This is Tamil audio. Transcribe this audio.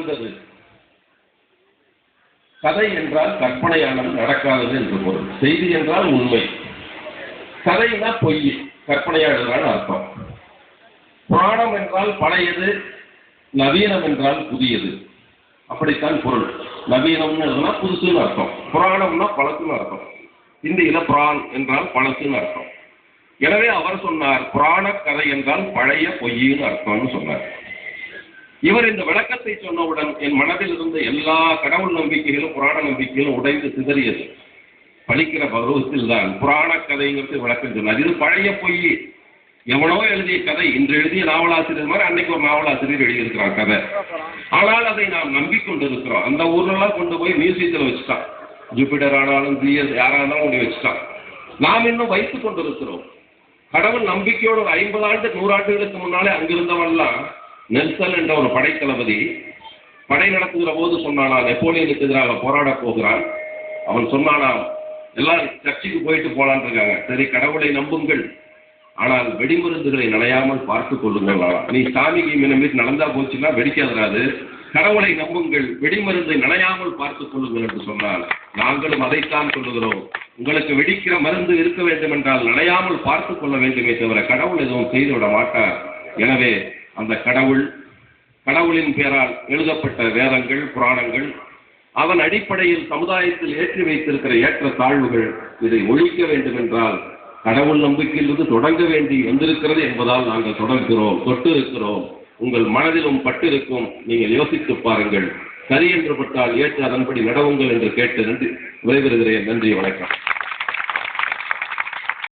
நடந்தது கதை என்றால் கற்பனையானது நடக்காதது என்று பொருள். செய்தி என்றால் உண்மை. கதைனா பொய். கற்பனையானதுதான் அர்த்தம். புராணம் என்றால் பழையது நவீனம் என்றால் புதியது. அப்படித்தான் பொருள். நவீனம்னு எழுதுனா புதுசுன்னு அர்த்தம். புராணம்னா பழசுன்னு அர்த்தம். இந்தியில புராண் என்றால் பழசுன்னு அர்த்தம். எனவே அவர் சொன்னார் புராண கதை என்றால் பழைய பொய்யின்னு அர்த்தம்னு சொன்னார். இவர் இந்த விளக்கத்தை சொன்னவுடன் என் மனதில் இருந்த எல்லா கடவுள் நம்பிக்கைகளும் புராண நம்பிக்கைகளும் உடைந்து சிதறியது. படிக்கிற பருவத்தில் தான் புராண கதைங்கிறது விளக்கம் சொன்னார். இது பழைய பொய். எவனோ எழுதிய கதை. இன்று எழுதிய நாவலாசிரியர் மாதிரி அன்னைக்கு ஒரு நாவலாசிரியர் எழுதியிருக்கிறார் கதை. ஆனால் அதை நாம் நம்பிக்கொண்டிருக்கிறோம். அந்த ஊர்லலாம் கொண்டு போய் மியூசியத்தில் வச்சுட்டான். ஜூபிட்டர் ஆனாலும் ஜிஎஸ் யாரானாலும் கொண்டு வச்சுட்டான். நாம் இன்னும் வைத்துக் கொண்டிருக்கிறோம். கடவுள் நம்பிக்கையோடு ஒரு ஐம்பது ஆண்டு நூறாண்டுகளுக்கு முன்னாலே அங்கிருந்தவன்லாம் நெல்சன் என்ற ஒரு படைத்தளபதி படை நடத்துகிற போது சொன்னானா நெப்போலியனுக்கு எதிராக போராடப் போகிறான். அவன் சொன்னானாம் எல்லாம் சர்ச்சுக்கு போயிட்டு போலான்னு இருக்காங்க. சரி கடவுளை நம்புங்கள். ஆனால் வெடிமருந்துகளை நனையாமல் பார்த்து கொள்ளுங்கள். நீ சாமிக்கு மீது நடந்தா போச்சுன்னா வெடிக்காதராது. கடவுளை நம்புங்கள். வெடிமருந்தை நனையாமல் பார்த்துக் கொள்ளுங்கள் என்று சொன்னால் நாங்களும் அதைத்தான் சொல்லுகிறோம். உங்களுக்கு வெடிக்கிற மருந்து இருக்க வேண்டும் என்றால் நனையாமல் பார்த்துக் கொள்ள வேண்டுமே தவிர கடவுள் எதுவும் செய்துவிட மாட்டார். எனவே அந்த கடவுள் கடவுளின் பெயரால் எழுதப்பட்ட வேதங்கள் புராணங்கள் அதன் அடிப்படையில் சமுதாயத்தில் ஏற்றி வைத்திருக்கிற ஏற்ற தாழ்வுகள் இதை ஒழிக்க வேண்டும் என்றால் கடவுள் நம்பிக்கையிலிருந்து தொடங்க வேண்டி வந்திருக்கிறது என்பதால் நாங்கள் தொடர்கிறோம் தொட்டு இருக்கிறோம் உங்கள் மனதிலும் பட்டிருக்கும் நீங்கள் யோசித்து பாருங்கள். சரி என்று பட்டால் ஏற்று அதன்படி நடவுங்கள் என்று கேட்டு நன்றி விரைவிருக்கிறேன் நன்றி வணக்கம்.